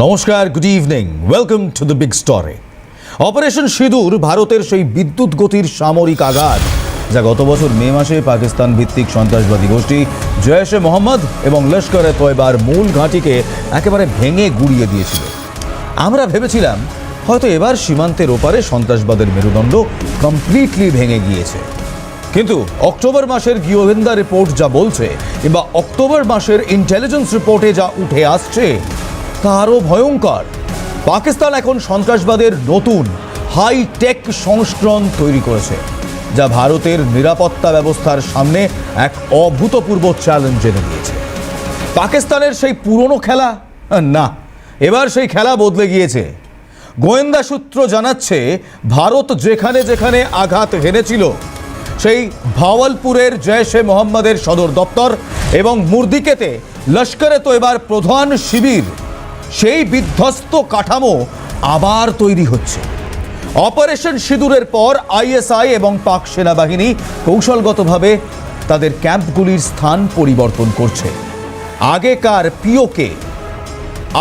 নমস্কার good evening welcome to the big story operation Sindoor ভারতের সেই বিদ্যুৎ গতির সামরিক আঘাত, যা গত বছর মে মাসে পাকিস্তান ভিত্তিক সন্ত্রাসবাদী গোষ্ঠী জয়েশে মোহাম্মদ এবং লস্করে তয়বার মূল ঘাঁটিকে একেবারে ভেঙে গুড়িয়ে দিয়েছিল। আমরা ভেবেছিলাম, হয়তো এবার সীমান্তের ওপারে সন্ত্রাসবাদের মেরুদণ্ড কমপ্লিটলি ভেঙে গিয়েছে। কিন্তু অক্টোবর মাসের গিয়োভেন্দা রিপোর্ট যা বলছে, কিংবা অক্টোবর মাসের ইন্টেলিজেন্স রিপোর্টে যা উঠে আসছে তা আরও ভয়ঙ্কর। পাকিস্তান এখন সন্ত্রাসবাদের নতুন হাই টেক সংস্করণ তৈরি করেছে, যা ভারতের নিরাপত্তা ব্যবস্থার সামনে এক অভূতপূর্ব চ্যালেঞ্জ এনে দিয়েছে। পাকিস্তানের সেই পুরনো খেলা? না, এবার সেই খেলা বদলে গিয়েছে। গোয়েন্দা সূত্র জানাচ্ছে, ভারত যেখানে যেখানে আঘাত হেনেছিল, সেই ভাওয়ালপুরের জয়শে মোহাম্মদের সদর দপ্তর এবং মুর্দিকেতে লস্করে তো এবার প্রধান শিবির সেই বিধ্বস্ত কাঠামো আবার তৈরি হচ্ছে। অপারেশন সিঁদুরের পর আইএসআই এবং পাক সেনাবাহিনী কৌশলগতভাবে তাদের ক্যাম্পগুলির স্থান পরিবর্তন করছে। আগেকার পিওকে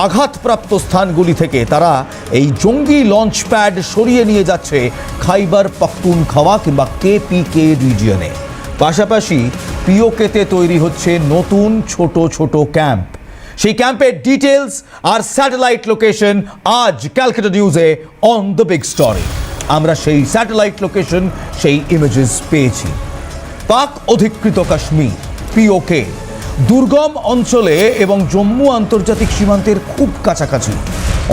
আঘাতপ্রাপ্ত স্থানগুলি থেকে তারা এই জঙ্গি লঞ্চ প্যাড সরিয়ে নিয়ে যাচ্ছে খাইবার পাখতুন খাওয়া কিংবা কেপিকে রিজিয়নে। পাশাপাশি পিওকেতে তৈরি হচ্ছে নতুন ছোট ছোট ক্যাম্প। সেই ক্যাম্পের ডিটেলস আর স্যাটেলাইট লোকেশন আজ ক্যালকাটা নিউজে অন দ্য বিগ স্টোরি আমরা সেই স্যাটেলাইট লোকেশন সেই ইমেজেস পেয়েছি। পাক অধিকৃত কাশ্মীর পিওকে দুর্গম অঞ্চলে এবং জম্মু আন্তর্জাতিক সীমান্তের খুব কাছাকাছি।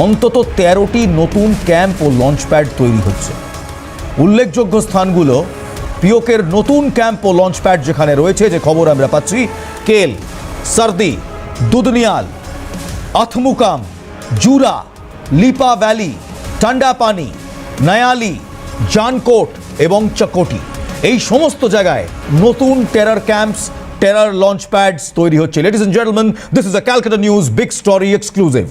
অন্তত তেরোটি নতুন ক্যাম্প ও লঞ্চপ্যাড তৈরি হচ্ছে। উল্লেখযোগ্য স্থানগুলো পিওকের নতুন ক্যাম্প ও লঞ্চপ্যাড যেখানে রয়েছে, যে খবর আমরা পাচ্ছি, কেল, সার্দি দুদনিয়াল, আথমুকাম, জুরা, লিপা ভ্যালি, টান্ডাপানি, নয়ালি, জানকোট এবং চকোটি। এই সমস্ত জায়গায় নতুন terror camps terror launch pads তৈরি হচ্ছে। Ladies and gentleman this is a Calcutta news big story exclusive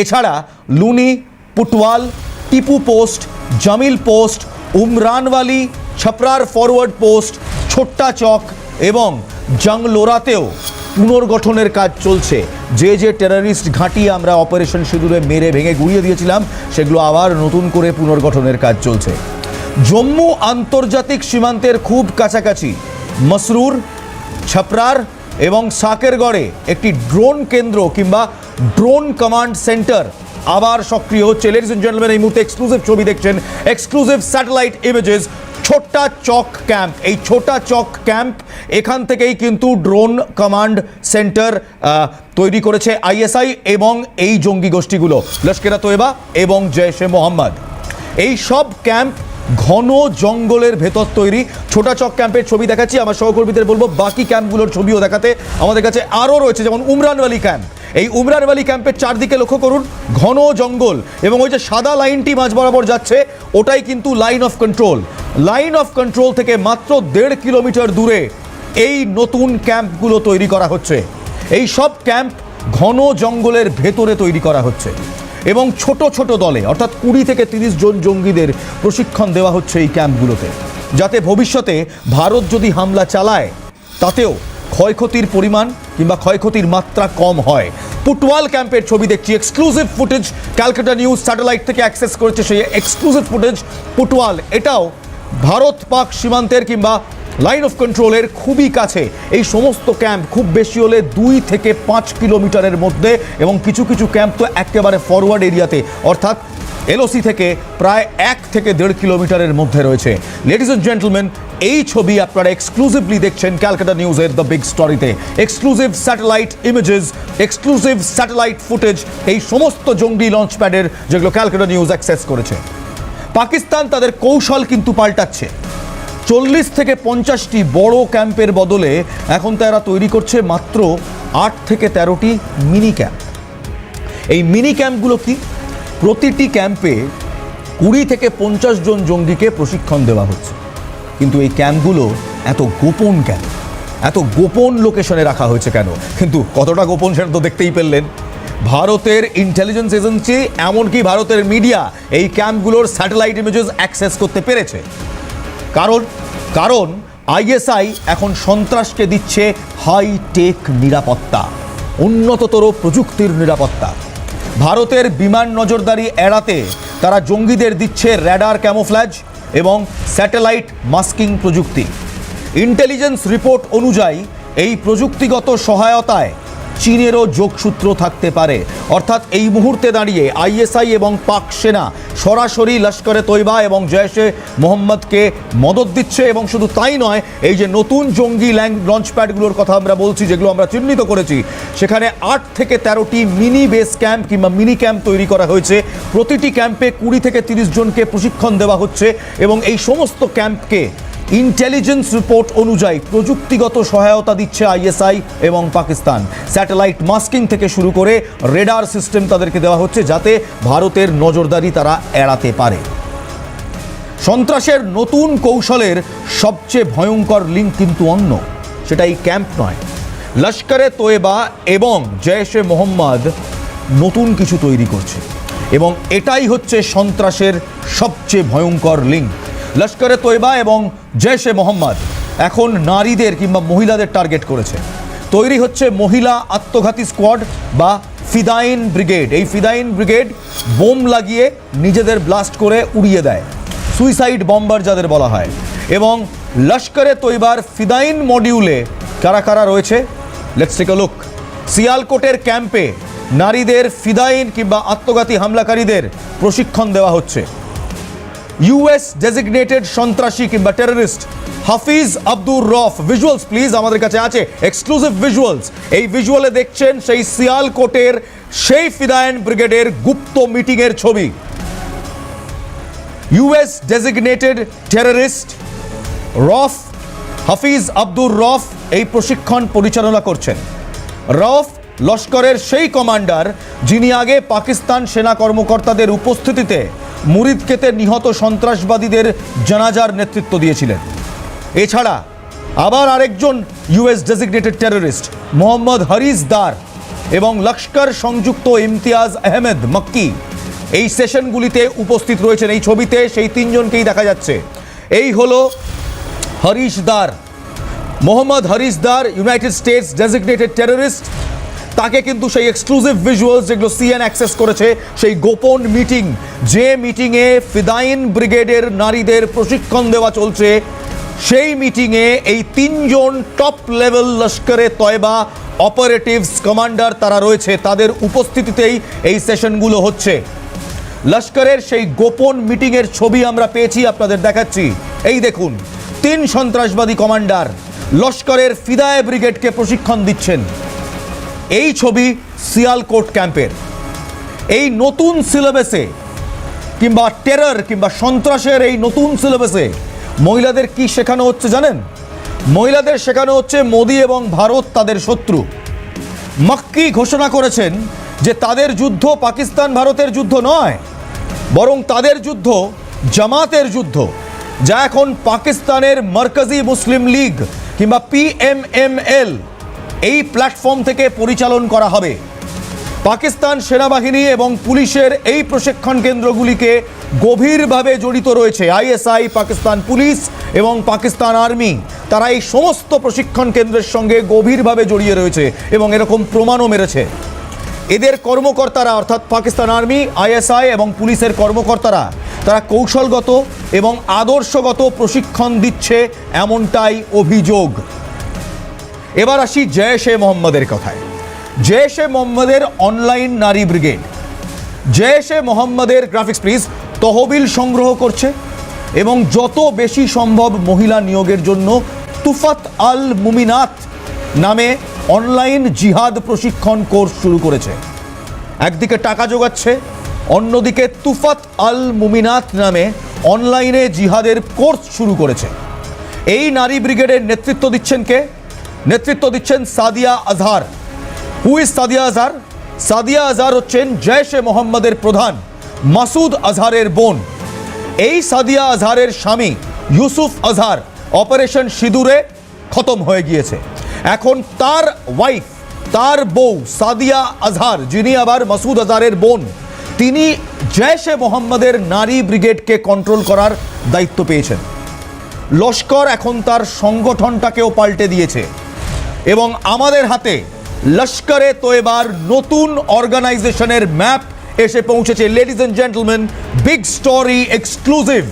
এছাড়া লুনি, পুটওয়াল, টিপু পোস্ট, জামিল পোস্ট উমরানওয়ালি ছপরার ফরওয়ার্ড পোস্ট ছোট্টা চক এবং জাংলোরাতেও পুনর্গঠনের কাজ চলছে। যে যে টেরারিস্ট ঘাঁটি আমরা অপারেশন সিঁদুরে মেরে ভেঙে গুড়িয়ে দিয়েছিলাম, সেগুলো আবার নতুন করে পুনর্গঠনের কাজ চলছে। জম্মু আন্তর্জাতিক সীমান্তের খুব কাছাকাছি, মসরুর, ছাপরার এবং সাকেরগড়ে একটি ড্রোন কেন্দ্র কিংবা ড্রোন কমান্ড সেন্টার আবার সক্রিয়। হচ্ছে লেডিস এন্ড জেন্টলম্যান এই মুহূর্তে এক্সক্লুসিভ ছবি দেখছেন exclusive satellite images Chhota Chak camp. এই ছোটা চক ক্যাম্প এখান থেকেই কিন্তু ড্রোন কমান্ড সেন্টার তৈরি করেছে আইএসআই এবং এই জঙ্গি গোষ্ঠীগুলো। লস্কেরা তোয়েবা এবং জয়শে মোহাম্মদ। এই সব ক্যাম্প ঘন জঙ্গলের ভেতর তৈরি। ছোটা চক ক্যাম্পের ছবি দেখাচ্ছি, আমার সহকর্মীদের বলব, বাকি ক্যাম্পগুলোর ছবিও দেখাতে আমাদের কাছে আরও রয়েছে, যেমন উমরানওয়ালি ক্যাম্প। এই উমরানওয়ালি ক্যাম্পের চারদিকে লক্ষ্য করুন, ঘন জঙ্গল এবং ওই যে সাদা লাইনটি মাঝ বরাবর যাচ্ছে, ওটাই কিন্তু line of control line of control থেকে মাত্র দেড় কিলোমিটার দূরে এই নতুন ক্যাম্পগুলো তৈরি করা হচ্ছে। এই সব ক্যাম্প ঘন জঙ্গলের ভেতরে তৈরি করা হচ্ছে এবং ছোট ছোট দলে, অর্থাৎ কুড়ি থেকে তিরিশ জন জঙ্গিদের প্রশিক্ষণ দেওয়া হচ্ছে এই ক্যাম্পগুলোতে। যাতে ভবিষ্যতে ভারত যদি হামলা চালায়, তাতেও ক্ষয়ক্ষতির পরিমাণ কিংবা ক্ষয়ক্ষতির মাত্রা কম হয়। পুটওয়াল ক্যাম্পের ছবি দেখছি। Exclusive footage Calcutta news satellite থেকে অ্যাক্সেস করেছে সেই এক্সক্লুসিভ ফুটেজ পুটওয়াল। এটাও ভারত পাক সীমান্তের কিংবা লাইন অফ কন্ট্রোলের খুবই কাছে। এই সমস্ত ক্যাম্প খুব বেশি হলে দুই থেকে পাঁচ কিলোমিটারের মধ্যে এবং কিছু কিছু ক্যাম্প তো একেবারে ফরওয়ার্ড এরিয়াতে। অর্থাৎ এলওসি থেকে প্রায় এক থেকে দেড় কিলোমিটারের মধ্যে রয়েছে। লেডিস এন্ড জেন্টলম্যান এই ছবি আপনারা এক্সক্লুসিভলি দেখছেন ক্যালকাটা নিউজের দ্য বিগ স্টোরিতে exclusive satellite images exclusive satellite footage এই সমস্ত জঙ্গি লঞ্চ প্যাডের যেগুলো ক্যালকাটা নিউজ অ্যাক্সেস করেছে। পাকিস্তান তাদের কৌশল কিন্তু পাল্টাচ্ছে। চল্লিশ থেকে পঞ্চাশটি বড় ক্যাম্পের বদলে এখন তারা তৈরি করছে মাত্র আট থেকে তেরোটি মিনি ক্যাম্প এই মিনি ক্যাম্পগুলো কি? প্রতিটি ক্যাম্পে কুড়ি থেকে পঞ্চাশ জন জঙ্গিকে প্রশিক্ষণ দেওয়া হচ্ছে। কিন্তু এই ক্যাম্পগুলো এত গোপন কেন? এত গোপন লোকেশনে রাখা হয়েছে কেন? কিন্তু কতটা গোপন সেটা তো দেখতেই পেলেন। ভারতের ইন্টেলিজেন্স এজেন্সি এমনকি ভারতের মিডিয়া এই ক্যাম্পগুলোর স্যাটেলাইট ইমেজেস অ্যাক্সেস করতে পেরেছে। কারণ কারণ আইএসআই এখন সন্ত্রাসকে দিচ্ছে হাইটেক নিরাপত্তা, উন্নততর প্রযুক্তির নিরাপত্তা। ভারতের বিমান নজরদারি এড়াতে তারা জঙ্গিদের দিচ্ছে র্যাডার ক্যামোফ্ল্যাজ এবং স্যাটেলাইট মাস্কিং প্রযুক্তি। ইন্টেলিজেন্স রিপোর্ট অনুযায়ী এই প্রযুক্তিগত সহায়তায় চীনেরও যোগসূত্র থাকতে পারে। অর্থাৎ এই মুহূর্তে দাঁড়িয়ে আইএসআই এবং পাক সেনা সরাসরি লস্করে তৈবা এবং জয়েশে মোহাম্মদকে মদত দিচ্ছে এবং শুধু তাই নয়, এই যে নতুন জঙ্গি লঞ্চ প্যাডগুলোর কথা আমরা বলছি, যেগুলো আমরা চিহ্নিত করেছি, সেখানে আট থেকে তেরোটি মিনি বেস ক্যাম্প কিংবা মিনি ক্যাম্প তৈরি করা হয়েছে। প্রতিটি ক্যাম্পে কুড়ি থেকে তিরিশ জনকে প্রশিক্ষণ দেওয়া হচ্ছে এবং এই সমস্ত ক্যাম্পকে ইন্টেলিজেন্স রিপোর্ট অনুযায়ী প্রযুক্তিগত সহায়তা দিচ্ছে আইএসআই এবং পাকিস্তান। স্যাটেলাইট মাস্কিং থেকে শুরু করে রেডার সিস্টেম তাদেরকে দেওয়া হচ্ছে যাতে ভারতের নজরদারি তারা এড়াতে পারে। সন্ত্রাসের নতুন কৌশলের সবচেয়ে ভয়ঙ্কর লিঙ্ক কিন্তু অন্য সেটা এই ক্যাম্প নয়। লস্করে তোয়েবা এবং জয়েশে মোহাম্মদ নতুন কিছু তৈরি করছে এবং এটাই হচ্ছে সন্ত্রাসের সবচেয়ে ভয়ঙ্কর লিঙ্ক লস্করে তোয়েবা এবং জয়েশে মোহাম্মদ। এখন নারীদের কিংবা মহিলাদের টার্গেট করেছে। তৈরি হচ্ছে মহিলা আত্মঘাতী স্কোয়াড বা ফিদাইন ব্রিগেড। এই ফিদাইন ব্রিগেড বোম লাগিয়ে নিজেদের ব্লাস্ট করে উড়িয়ে দেয়। সুইসাইড বম্বার যাদের বলা হয়। এবং লস্করে তৈবার ফিদাইন মডিউলে কারা কারা রয়েছে? লেটস টেক লুক সিয়ালকোটের ক্যাম্পে নারীদের ফিদাইন কিংবা আত্মঘাতী হামলাকারীদের প্রশিক্ষণ দেওয়া হচ্ছে। ইউএস ডেজিগনেটেড সন্ত্রাসী কিংবা terrorist Hafiz Abdur Rauf. Visuals please আমাদের কাছে আছে। এক্সক্লুসিভ ভিজুয়ালস এই ভিজুয়ালে দেখছেন সেই সিয়ালকোটের সেই ফিদায়ন ব্রিগেডের গুপ্ত মিটিংয়ের ছবি। US designated terrorist Rauf, Hafiz Abdur Rauf এই প্রশিক্ষণ পরিচালনা করছেন। রফ লস্করের সেই কমান্ডার, যিনি আগে পাকিস্তান সেনা কর্মকর্তাদের উপস্থিতিতে মুরিদকেতে নিহত সন্ত্রাসবাদীদের জানাজার নেতৃত্ব দিয়েছিলেন। এছাড়া আবার আরেকজন US designated terrorist Mohammad Haris Dar এবং লস্কর সংযুক্ত ইমতিয়াজ আহমেদ মক্কি এই সেশনগুলিতে উপস্থিত রয়েছেন। এই ছবিতে সেই তিনজনকেই দেখা যাচ্ছে। এই হলো Harish Dar, Mohammad Harish Dar United States designated terrorist তাকে কিন্তু সেই এক্সক্লুসিভ ভিজুয়ালস যেগুলো সিএন অ্যাক্সেস করেছে, সেই গোপন মিটিং যে মিটিংয়ে ফিদাইন ব্রিগেডের নারীদের প্রশিক্ষণ দেওয়া চলছে, সেই মিটিংয়ে এই তিনজন top level Lashkar-e Taiba operatives commander তারা রয়েছে, তাদের উপস্থিতিতেই এই সেশনগুলো হচ্ছে। লস্করের সেই গোপন মিটিংয়ের ছবি আমরা পেয়েছি, আপনাদের দেখাচ্ছি। এই দেখুন, তিন সন্ত্রাসবাদী কমান্ডার লস্করের ফিদায় ব্রিগেডকে প্রশিক্ষণ দিচ্ছেন। এই ছবি সিয়ালকোট ক্যাম্পের। এই নতুন সিলেবাসে কিংবা টেরর কিংবা সন্ত্রাসের এই নতুন সিলেবাসে মহিলাদের কি শেখানো হচ্ছে জানেন? মহিলাদের শেখানো হচ্ছে মোদি এবং ভারত তাদের শত্রু। মাক্কি ঘোষণা করেছেন যে তাদের যুদ্ধ পাকিস্তান ভারতের যুদ্ধ নয়, বরং তাদের যুদ্ধ জামাতের যুদ্ধ, যা এখন পাকিস্তানের মার্কাজি মুসলিম লীগ কিংবা পিএমএমএল এই প্ল্যাটফর্ম থেকে পরিচালন করা হবে। পাকিস্তান সেনাবাহিনী এবং পুলিশের এই প্রশিক্ষণ কেন্দ্রগুলিকে গভীরভাবে জড়িত রয়েছে। আইএসআই, পাকিস্তান পুলিশ এবং পাকিস্তান আর্মি। তারা এই সমস্ত প্রশিক্ষণ কেন্দ্রের সঙ্গে গভীরভাবে জড়িয়ে রয়েছে এবং এরকম প্রমাণও মেরেছে। এদের কর্মকর্তারা, অর্থাৎ পাকিস্তান আর্মি, আইএসআই এবং পুলিশের কর্মকর্তারা, তারা কৌশলগত এবং আদর্শগত প্রশিক্ষণ দিচ্ছে এমনটাই অভিযোগ। এবার আসি জয়েশে মোহাম্মদের কথায়। জয়েশে মোহাম্মদের অনলাইন নারী ব্রিগেড। জয়েশে মোহাম্মদের গ্রাফিক্স প্লিজ তহবিল সংগ্রহ করছে এবং যত বেশি সম্ভব মহিলা নিয়োগের জন্য তুফাত আল মুমিনাত নামে অনলাইন জিহাদ প্রশিক্ষণ কোর্স শুরু করেছে। একদিকে টাকা জোগাচ্ছে অন্যদিকে তুফাত আল মুমিনাত নামে অনলাইনে জিহাদের কোর্স শুরু করেছে। এই নারী ব্রিগেডের নেতৃত্ব দিচ্ছেন কে? নেতৃত্ব দিচ্ছেন সাদিয়া আজহার। হু সাদিয়া আজহার? সাদিয়া আজহার হচ্ছেন জয়শে মোহাম্মদের প্রধান, মাসুদ আজহারের বোন। এই সাদিয়া আজহারের স্বামী ইউসুফ আজহার অপারেশন সিঁদুরে খতম হয়ে গিয়েছে। এখন তার ওয়াইফ তার বউ সাদিয়া আজহার, যিনি আবার মাসুদ আজহারের বোন, তিনি জয়শে মোহাম্মদের নারী ব্রিগেডকে কন্ট্রোল করার দায়িত্ব পেয়েছেন। লস্কর এখন তার সংগঠনটাকেও পাল্টে দিয়েছে। এবং আমাদের হাতে লস্করে তোয়েবার নতুন অর্গানাইজেশনের ম্যাপ এসে পৌঁছেছে। Ladies and gentleman big story exclusive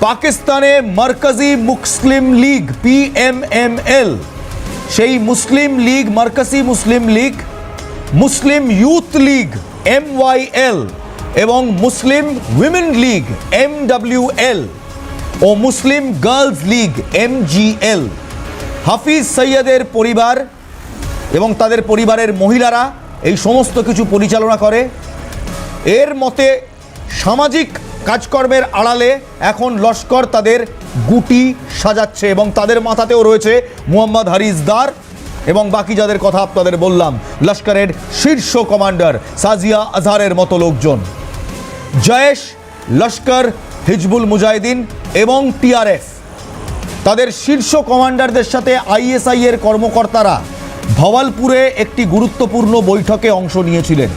পাকিস্তানে মার্কাজি মুসলিম লীগ পিএমএমএল সেই মুসলিম লীগ, মার্কাজি মুসলিম লীগ, মুসলিম ইউথ লীগ এমওয়াইএল এবং মুসলিম উইমেন লীগ এমডব্লিউএল ও মুসলিম গার্লস লীগ এমজিএল হাফিজ সৈয়দের পরিবার এবং তাদের পরিবারের মহিলারা এই সমস্ত কিছু পরিচালনা করে। এর মতে সামাজিক কাজকর্মের আড়ালে এখন লস্কর তাদের গুটি সাজাচ্ছে এবং তাদের মাথাতেও রয়েছে মুহাম্মদ হারিজদার এবং বাকি যাদের কথা আপনাদের বললাম, লস্করের শীর্ষ কমান্ডার সাজিয়া আজহারের মতো লোকজন। জয়েশ, লস্কর, হিজবুল মুজাহিদিন এবং টিআরএফ। তাদের শীর্ষ কমান্ডারদের সাথে আইএসআই এর কর্মকর্তারা ভওয়ালপুরে একটি গুরুত্বপূর্ণ বৈঠকে অংশ নিয়েছিলেন।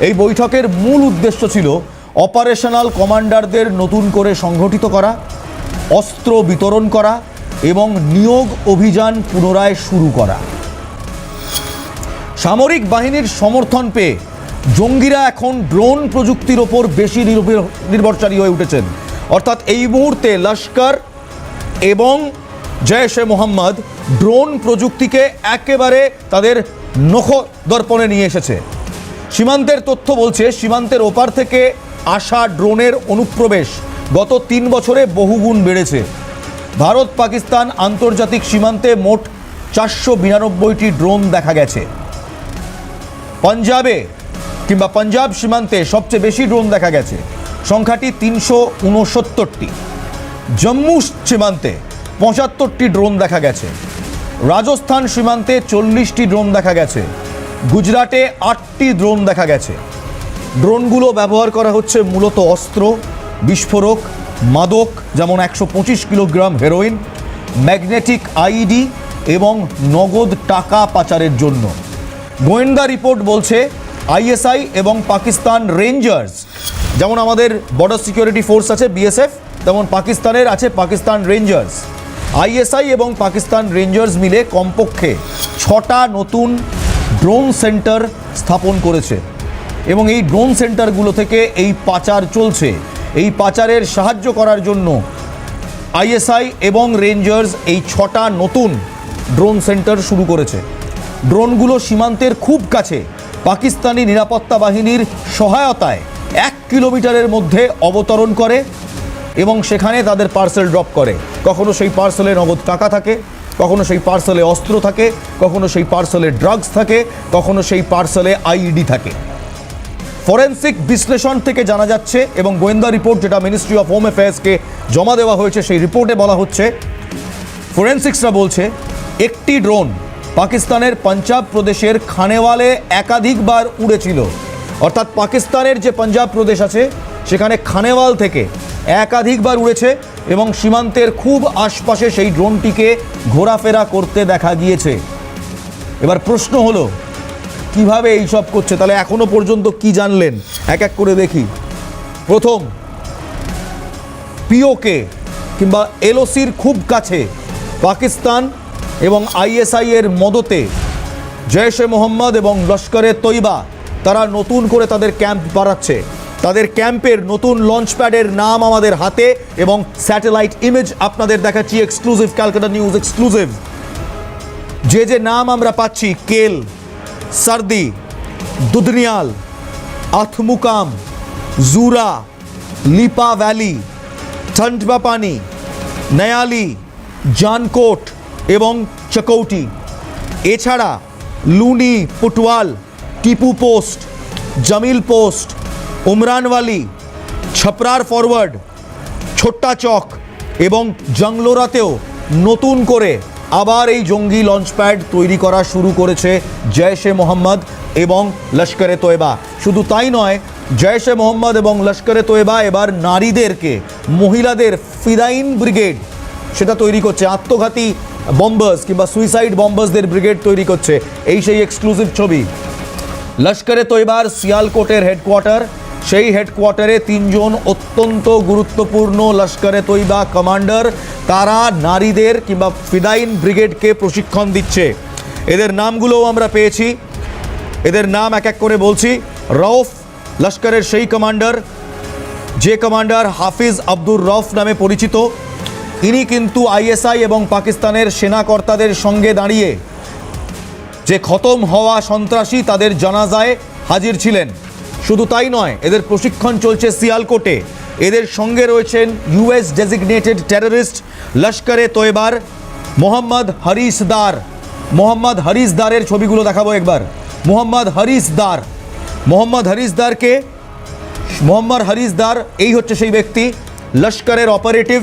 এই বৈঠকের মূল উদ্দেশ্য ছিল অপারেশনাল কমান্ডারদের নতুন করে সংগঠিত করা, অস্ত্র বিতরণ করা এবং নিয়োগ অভিযান পুনরায় শুরু করা। সামরিক বাহিনীর সমর্থন পেয়ে জঙ্গিরা এখন ড্রোন প্রযুক্তির ওপর বেশি নির্ভর- নির্ভরশালী হয়ে উঠেছেন। অর্থাৎ এই মুহূর্তে লস্কর এবং জয়েশে মোহাম্মদ ড্রোন প্রযুক্তিকে একেবারে তাদের নখ দর্পণে নিয়ে এসেছে। সীমান্তের তথ্য বলছে, সীমান্তের ওপার থেকে আসা ড্রোনের অনুপ্রবেশ গত তিন বছরে বহুগুণ বেড়েছে। ভারত, পাকিস্তান আন্তর্জাতিক সীমান্তে মোট চারশো বিরানব্বইটি ড্রোন দেখা গেছে। পাঞ্জাবে কিংবা পাঞ্জাব সীমান্তে সবচেয়ে বেশি ড্রোন দেখা গেছে। সংখ্যাটি তিনশো উনসত্তরটি। জম্মু সীমান্তে পঁচাত্তরটি ড্রোন দেখা গেছে। রাজস্থান সীমান্তে চল্লিশটি ড্রোন দেখা গেছে। গুজরাটে আটটি ড্রোন দেখা গেছে। ড্রোনগুলো ব্যবহার করা হচ্ছে মূলত অস্ত্র, বিস্ফোরক, মাদক, যেমন একশো পঁচিশ কিলোগ্রাম হেরোইন, ম্যাগনেটিক আইডি এবং নগদ টাকা পাচারের জন্য। গোয়েন্দা রিপোর্ট বলছে, আইএসআই এবং পাকিস্তান রেঞ্জার্স, যেমন আমাদের বর্ডার সিকিউরিটি ফোর্স আছে, বিএসএফ তেমন পাকিস্তানের আছে পাকিস্তান রেঞ্জার্স। আইএসআই এবং পাকিস্তান রেঞ্জার্স মিলে কমপক্ষে ছটা নতুন ড্রোন সেন্টার স্থাপন করেছে এবং এই ড্রোন সেন্টারগুলো থেকে এই পাচার চলছে। এই পাচারের সাহায্য করার জন্য আইএসআই এবং রেঞ্জার্স এই ছটা নতুন ড্রোন সেন্টার শুরু করেছে। ড্রোনগুলো সীমান্তের খুব কাছে, পাকিস্তানি নিরাপত্তা বাহিনীর সহায়তায় এক কিলোমিটারের মধ্যে অবতরণ করে এবং সেখানে তাদের পার্সেল ড্রপ করে। কখনো সেই পার্সেলে নগদ টাকা থাকে, কখনো সেই পার্সেলে অস্ত্র থাকে, কখনো সেই পার্সেলে ড্রাগস থাকে, কখনো সেই পার্সেলে আইডি থাকে। ফরেন্সিক বিশ্লেষণ থেকে জানা যাচ্ছে এবং গোয়েন্দা রিপোর্ট যেটা মিনিস্ট্রি অফ হোম অ্যাফেয়ার্সকে জমা দেওয়া হয়েছে সেই রিপোর্টে বলা হচ্ছে, ফরেন্সিক্সরা বলছে, একটি ড্রোন পাকিস্তানের পাঞ্জাব প্রদেশের খানেওয়ালে একাধিকবার উড়েছিল। অর্থাৎ পাকিস্তানের যে পাঞ্জাব প্রদেশ আছে, সেখানে খানেওয়াল থেকে একাধিকবার উড়েছে এবং সীমান্তের খুব আশপাশে সেই ড্রোনটিকে ঘোরাফেরা করতে দেখা গিয়েছে। এবার প্রশ্ন হলো, কীভাবে এইসব করছে? তাহলে এখনও পর্যন্ত কি জানলেন? এক এক করে দেখি। প্রথম, পিওকে কিংবা এলওসির খুব কাছে পাকিস্তান এবং আইএসআই এর মদতে জয়েশে মোহাম্মদ এবং লস্করে তৈবা, তারা নতুন করে তাদের ক্যাম্প বাড়াচ্ছে। তাদের ক্যাম্পের নতুন লঞ্চ প্যাডের নাম আমাদের হাতে এবং স্যাটেলাইট ইমেজ আপনাদের দেখাচ্ছি এক্সক্লুসিভ ক্যালকাটা নিউজ এক্সক্লুসিভ যে যে নাম আমরা পাচ্ছি, কেল, সার্দি, দুধনিয়াল, আথমুকাম, জুরা, লিপা ভ্যালি ঠন্ডবা পানি নয়ালি, জানকোট এবং চকৌটি। এছাড়া লুনি, পুটওয়াল, টিপু পোস্ট, জামিল পোস্ট উমরানওয়ালি ছপরার ফরওয়ার্ড ছোট্টা চক এবং জংলোরাতেও নতুন করে আবার এই জঙ্গি লঞ্চপ্যাড তৈরি করা শুরু করেছে জয়েশে মোহাম্মদ এবং লস্করে তোয়েবা। শুধু তাই নয়, জয়েশে মোহাম্মদ এবং লস্করে তোয়েবা এবার নারীদেরকে মহিলাদের ফিদাইন ব্রিগেড সেটা তৈরি করছে। আত্মঘাতী বম্বার্স কিংবা সুইসাইড বম্বার্সদের ব্রিগেড তৈরি করছে। এই সেই এক্সক্লুসিভ ছবি। লস্করে তৈবার সিয়ালকোটের হেডকোয়ার্টার সেই হেডকোয়ার্টারে তিনজন অত্যন্ত গুরুত্বপূর্ণ লস্করে তৈবা কমান্ডার তারা নারীদের কিংবা ফিদাইন ব্রিগেডকে প্রশিক্ষণ দিচ্ছে। এদের নামগুলোও আমরা পেয়েছি। এদের নাম এক এক করে বলছি। রউফ লস্করের সেই কমান্ডার যে কমান্ডার হাফিজ আব্দুর রফ নামে পরিচিত। ইনি কিন্তু আইএসআই এবং পাকিস্তানের সেনাকর্তাদের সঙ্গে দাঁড়িয়ে যে খতম হওয়া সন্ত্রাসী তাদের জানাজায় হাজির ছিলেন। শুধু তাই নয়, এদের প্রশিক্ষণ চলছে সিয়ালকোটে এদের সঙ্গে রয়েছেন ইউএস ডেজিগনেটেড টেররিস্ট লস্করে তোয়েবার মোহাম্মদ হরিশ দার। মোহাম্মদ হরিশ দারের ছবিগুলো দেখাবো একবার। মোহাম্মদ হরিস দার। মোহাম্মদ হরিস দারকে, মোহাম্মদ হারিসদার এই হচ্ছে সেই ব্যক্তি। লস্করের অপারেটিভ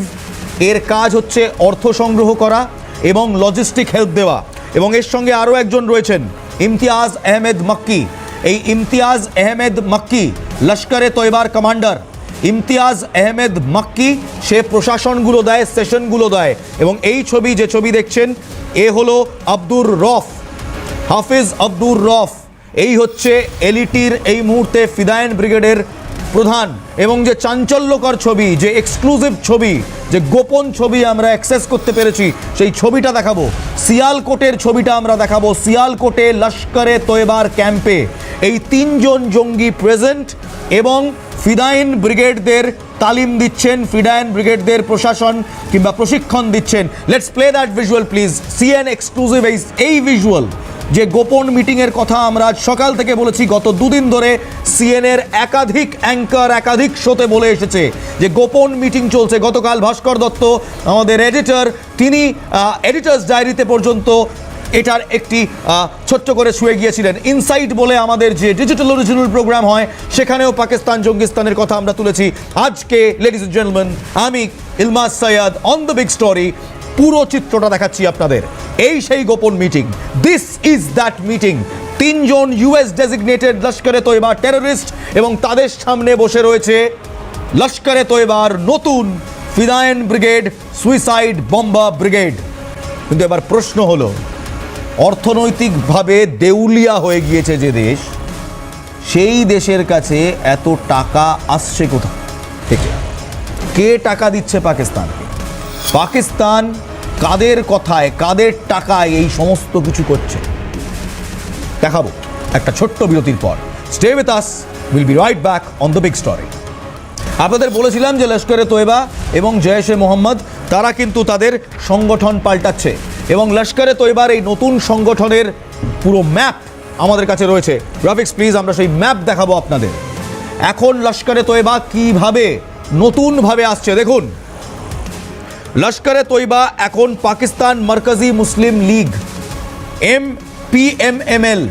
এর কাজ হচ্ছে অর্থ সংগ্রহ করা এবং লজিস্টিক হেল্প দেওয়া। এবং এর সঙ্গে আরও একজন রয়েছেন, ইমতিয়াজ আহমেদ মাক্কি। এই ইমতিয়াজ আহমেদ মাক্কি, লস্করে তৈবার কমান্ডার। ইমতিয়াজ আহমেদ মাক্কি, সে প্রশাসনগুলো দেয়, সেশনগুলো দেয়। এবং এই ছবি, যে ছবি দেখছেন, এ হলো আব্দুর রফ, হাফিজ আব্দুর রফ। এই হচ্ছে এলিটির এই মুহূর্তে ফিদায়ন ব্রিগেডের প্রধান। এবং যে চাঞ্চল্যকর ছবি, যে এক্সক্লুসিভ ছবি, যে গোপন ছবি আমরা অ্যাক্সেস করতে পেরেছি, সেই ছবিটা দেখাবো। সিয়ালকোটের ছবিটা আমরা দেখাবো। সিয়ালকোটে লস্করে তৈবার ক্যাম্পে। এই তিনজন জঙ্গি প্রেজেন্ট এবং ফিদাইন ব্রিগেডদের তালিম দিচ্ছেন, ফিদাইন ব্রিগেডদের প্রশাসন কিংবা প্রশিক্ষণ দিচ্ছেন। Let's play that visual please CN exclusive এই এই ভিজুয়াল যে গোপন মিটিংয়ের কথা আমরা আজ সকাল থেকে বলেছি, গত দুদিন ধরে সিএনএর একাধিক অ্যাঙ্কার একাধিক শোতে বলে এসেছে যে গোপন মিটিং চলছে। গতকাল ভাস্কর দত্ত, আমাদের এডিটর তিনি এডিটার্স ডায়েরিতে পর্যন্ত এটার একটি ছোট্ট করে শুয়ে গিয়েছিলেন। ইনসাইট বলে আমাদের যে ডিজিটাল অরিজিনাল প্রোগ্রাম হয়, সেখানেও পাকিস্তান জঙ্গিস্তানের কথা আমরা তুলেছি। আজকে লেডিস জেন্টলম্যান আমি Ilmas Syed on the big story পুরো চিত্রটা দেখাচ্ছি আপনাদের। এই সেই গোপন meeting this is that meeting তিনজন US designated Lashkar-e Taiba terrorist এবং তাদের সামনে বসে রয়েছে লস্করে তৈবার নতুন Fidayeen brigade suicide bomber brigade. কিন্তু এবার প্রশ্ন হলো অর্থনৈতিকভাবে দেউলিয়া হয়ে গিয়েছে যে দেশ, সেই দেশের কাছে এত টাকা আসছে কোথা থেকে? কে টাকা দিচ্ছে পাকিস্তানকে? পাকিস্তান কাদের কথায়, কাদের টাকায় এই সমস্ত কিছু করছে? দেখাবো একটা ছোট্ট বিরতির পর। Stay with us will be right back on the big story আপনাদের বলেছিলাম যে লস্করে তোয়েবা এবং জয়েশে মোহাম্মদ, তারা কিন্তু তাদের সংগঠন পাল্টাচ্ছে। এবং লস্করে তৈবার এই নতুন সংগঠনের পুরো ম্যাপ আমাদের কাছে রয়েছে। গ্রাফিক্স, প্লিজ আমরা সেই ম্যাপ দেখাবো আপনাদের। এখন লস্করে তৈবা কীভাবে নতুনভাবে আসছে দেখুন। লস্করে তৈবা এখন Pakistan Markazi Muslim League, M P M M L,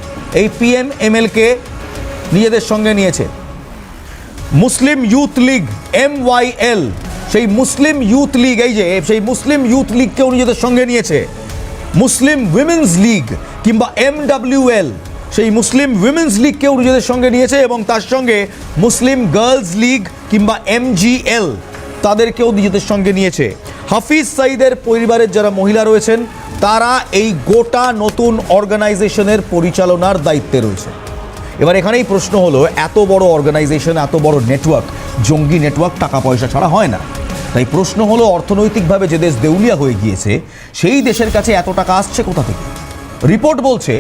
এই পিএমএমএলকে নিজেদের সঙ্গে নিয়েছে। Muslim Youth League, M Y L, সেই মুসলিম ইউথ লীগ, এই যে, সেই মুসলিম ইউথ লীগকেও নিজেদের সঙ্গে নিয়েছে। মুসলিম উইমেন্স লীগ কিংবা এম এল সেই মুসলিম উইমেন্স লীগকেও নিজেদের সঙ্গে নিয়েছে এবং তার সঙ্গে মুসলিম গার্লস লীগ কিংবা এমজিএল, তাদেরকেও নিজেদের সঙ্গে নিয়েছে। হাফিজ সাইদের পরিবারের যারা মহিলা রয়েছেন, তারা এই গোটা নতুন অর্গানাইজেশনের পরিচালনার দায়িত্বে রয়েছে। এবার এখানেই প্রশ্ন হলো, এত বড় অর্গানাইজেশন, এত বড় নেটওয়ার্ক, জঙ্গি নেটওয়ার্ক, টাকা পয়সা ছাড়া হয় না। তাই প্রশ্ন হলো, অর্থনৈতিকভাবে যে দেশ দেউলিয়া হয়ে গিয়েছে, সেই দেশের কাছে এত টাকা আসছে কোথা থেকে? রিপোর্ট বলছে,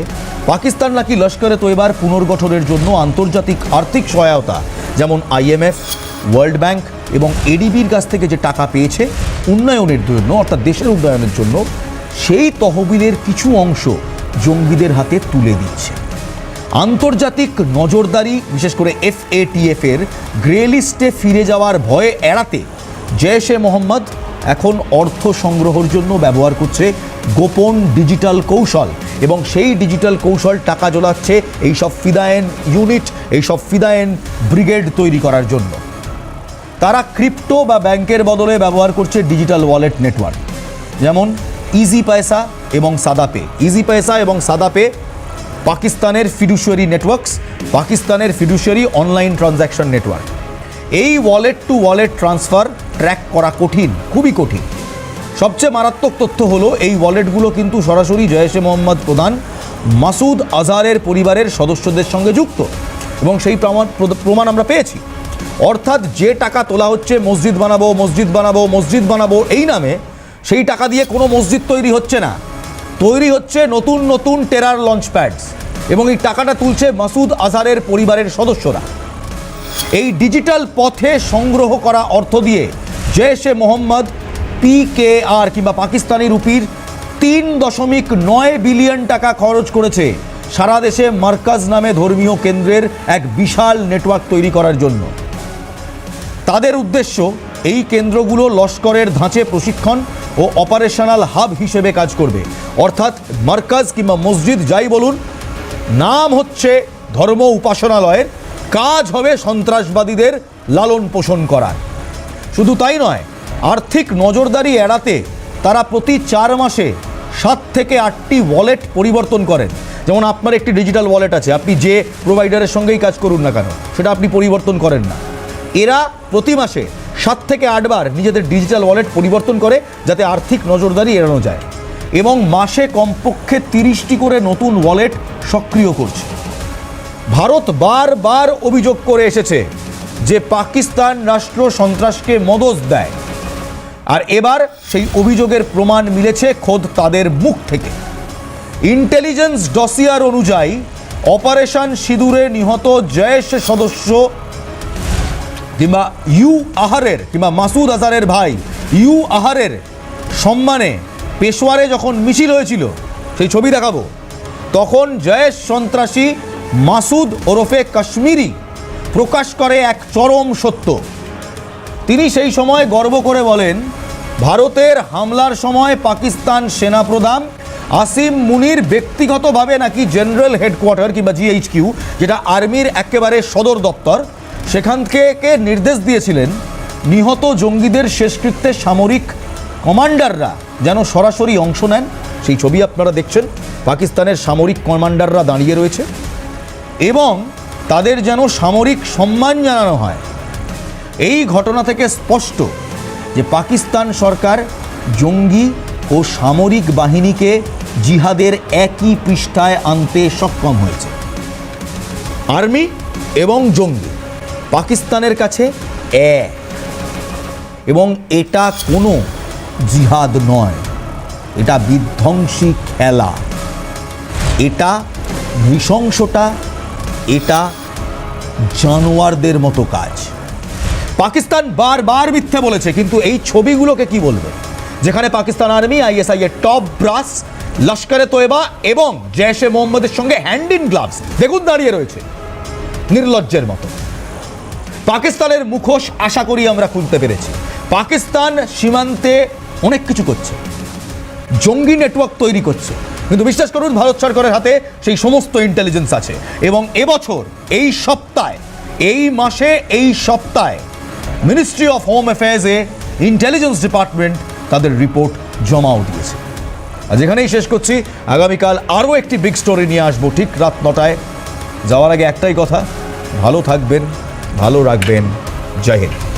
পাকিস্তান নাকি লস্করে তৈবার পুনর্গঠনের জন্য আন্তর্জাতিক আর্থিক সহায়তা, যেমন আইএমএফ ওয়ার্ল্ড ব্যাংক এবং এডিবির কাছ থেকে যে টাকা পেয়েছে উন্নয়নের জন্য, অর্থাৎ দেশের উন্নয়নের জন্য, সেই তহবিলের কিছু অংশ জঙ্গিদের হাতে তুলে দিচ্ছে। আন্তর্জাতিক নজরদারি, বিশেষ করে এফএটিএফ এর, গ্রে লিস্টে ফিরে যাওয়ার ভয়ে এড়াতে জেশে মোহাম্মদ এখন অর্থ সংগ্রহের জন্য ব্যবহার করছে গোপন ডিজিটাল কৌশল এবং সেই ডিজিটাল কৌশল টাকা জোলাচ্ছে এইসব ফিদায়েন ইউনিট এইসব ফিদায়েন ব্রিগেড তৈরি করার জন্য। তারা ক্রিপ্টো বা ব্যাংকের বদলে ব্যবহার করছে ডিজিটাল ওয়ালেট নেটওয়ার্ক। যেমন ইজি পয়সা এবং সাদাপে ইজি পয়সা এবং সাদাপে পাকিস্তানের ফিডুশিয়ারি নেটওয়ার্কস, পাকিস্তানের ফিডুশিয়ারি অনলাইন ট্রানজ্যাকশন নেটওয়ার্ক। এই wallet to wallet transfer track করা কঠিন, খুবই কঠিন। সবচেয়ে মারাত্মক তথ্য হলো, এই ওয়ালেটগুলো কিন্তু সরাসরি জয়েশে মোহাম্মদ প্রধান মাসুদ আজহারের পরিবারের সদস্যদের সঙ্গে যুক্ত এবং সেই প্রমাণ প্রমাণ আমরা পেয়েছি। অর্থাৎ যে টাকা তোলা হচ্ছে, মসজিদ বানাবো মসজিদ বানাবো মসজিদ বানাবো, এই নামে সেই টাকা দিয়ে কোনো মসজিদ তৈরি হচ্ছে না। তৈরি হচ্ছে নতুন নতুন টেরার লঞ্চ প্যাডস এবং এই টাকাটা তুলছে মাসুদ আজহারের পরিবারের সদস্যরা। এই ডিজিটাল পথে সংগ্রহ করা অর্থ দিয়ে জেশ এ মোহাম্মদ পি কে আর কিংবা পাকিস্তানি রুপির তিন দশমিক নয় বিলিয়ন টাকা খরচ করেছে সারা দেশে মার্কাজ নামে ধর্মীয় কেন্দ্রের এক বিশাল নেটওয়ার্ক তৈরি করার জন্য। তাদের উদ্দেশ্য এই কেন্দ্রগুলো লস্করের ধাঁচে প্রশিক্ষণ ও অপারেশনাল হাব হিসেবে কাজ করবে। অর্থাৎ মার্কাজ কিংবা মসজিদ যাই বলুন, নাম হচ্ছে ধর্ম উপাসনালয়ের কাজ হবে সন্ত্রাসবাদীদের লালন পোষণ করার। শুধু তাই নয়, আর্থিক নজরদারি এড়াতে তারা প্রতি চার মাসে সাত থেকে আটটি ওয়ালেট পরিবর্তন করেন। যেমন আপনার একটি ডিজিটাল ওয়ালেট আছে, আপনি যে প্রোভাইডারের সঙ্গেই কাজ করুন না কেন, সেটা আপনি পরিবর্তন করেন না। এরা প্রতি মাসে সাত থেকে আটবার নিজেদের ডিজিটাল ওয়ালেট পরিবর্তন করে যাতে আর্থিক নজরদারি এড়ানো যায়। এবং মাসে কমপক্ষে তিরিশটি করে নতুন ওয়ালেট সক্রিয় করছে। ভারত বারবার অভিযোগ করে এসেছে যে পাকিস্তান রাষ্ট্র সন্ত্রাসকে মদত দেয়। আর এবার সেই অভিযোগের প্রমাণ মিলেছে খোদ তাদের মুখ থেকে। ইন্টেলিজেন্স ডসিয়ার অনুযায়ী অপারেশন সিঁদুরে নিহত জয়েশ সদস্য কিংবা ইউ আহারের কিংবা মাসুদ আজারের ভাই ইউ আহারের সম্মানে পেশোয়ারে যখন মিছিল হয়েছিল, সেই ছবি দেখাবো। তখন জয়েশ সন্ত্রাসী মাসুদ ওরফে কাশ্মীরি প্রকাশ করে এক চরম সত্য। তিনি সেই সময় গর্ব করে বলেন, ভারতের হামলার সময় পাকিস্তান সেনাপ্রধান আসিম মুনির ব্যক্তিগতভাবে নাকি জেনারেল হেডকোয়ার্টার কিংবা জিএইচকিউ যেটা আর্মির একেবারে সদর দপ্তর, সেখান থেকে নির্দেশ দিয়েছিলেন, নিহত জঙ্গিদের শেষকৃত্যে সামরিক কমান্ডাররা যেন সরাসরি অংশ নেন। সেই ছবি আপনারা দেখছেন। পাকিস্তানের সামরিক কমান্ডাররা দাঁড়িয়ে রয়েছে। এবং তাদের যেন সামরিক সম্মান জানানো হয়। এই ঘটনা থেকে স্পষ্ট যে পাকিস্তান সরকার জঙ্গি ও সামরিক বাহিনীকে জিহাদের একই পৃষ্ঠায় আনতে সক্ষম হয়েছে। আর্মি এবং জঙ্গি পাকিস্তানের কাছে এক এবং এটা কোনো জিহাদ নয়। এটা বিধ্বংসী খেলা। এটা নৃশংসতা এটা জানোয়ারদের মতো কাজ। পাকিস্তান বারবার মিথ্যে বলেছে, কিন্তু এই ছবিগুলোকে কি বলবে? যেখানে পাকিস্তান আর্মি, আইএসআই এর টপ ব্রাস লস্করে তোয়েবা এবং জেশে মোহাম্মদের সঙ্গে হ্যান্ড ইন গ্লাভস দেখুন, দাঁড়িয়ে রয়েছে। নির্লজ্জের মতো। পাকিস্তানের মুখোশ আশা করি আমরা খুলতে পেরেছি। পাকিস্তান সীমান্তে অনেক কিছু করছে। জঙ্গি নেটওয়ার্ক তৈরি করছে। কিন্তু বিশ্বাস করুন, ভারত সরকারের হাতে সেই সমস্ত ইন্টেলিজেন্স আছে। এবং এবছর, এই সপ্তাহে, এই মাসে, এই সপ্তাহে মিনিস্ট্রি অফ হোম অ্যাফেয়ার্সে ইন্টেলিজেন্স ডিপার্টমেন্ট তাদের রিপোর্ট জমাও দিয়েছে। আজ এখানেই শেষ করছি। আগামীকাল আরও একটি বিগ স্টোরি নিয়ে আসব ঠিক রাত নটায়। যাওয়ার আগে একটাই কথা, ভালো থাকবেন, ভালো রাখবেন। জয় হিন্দ।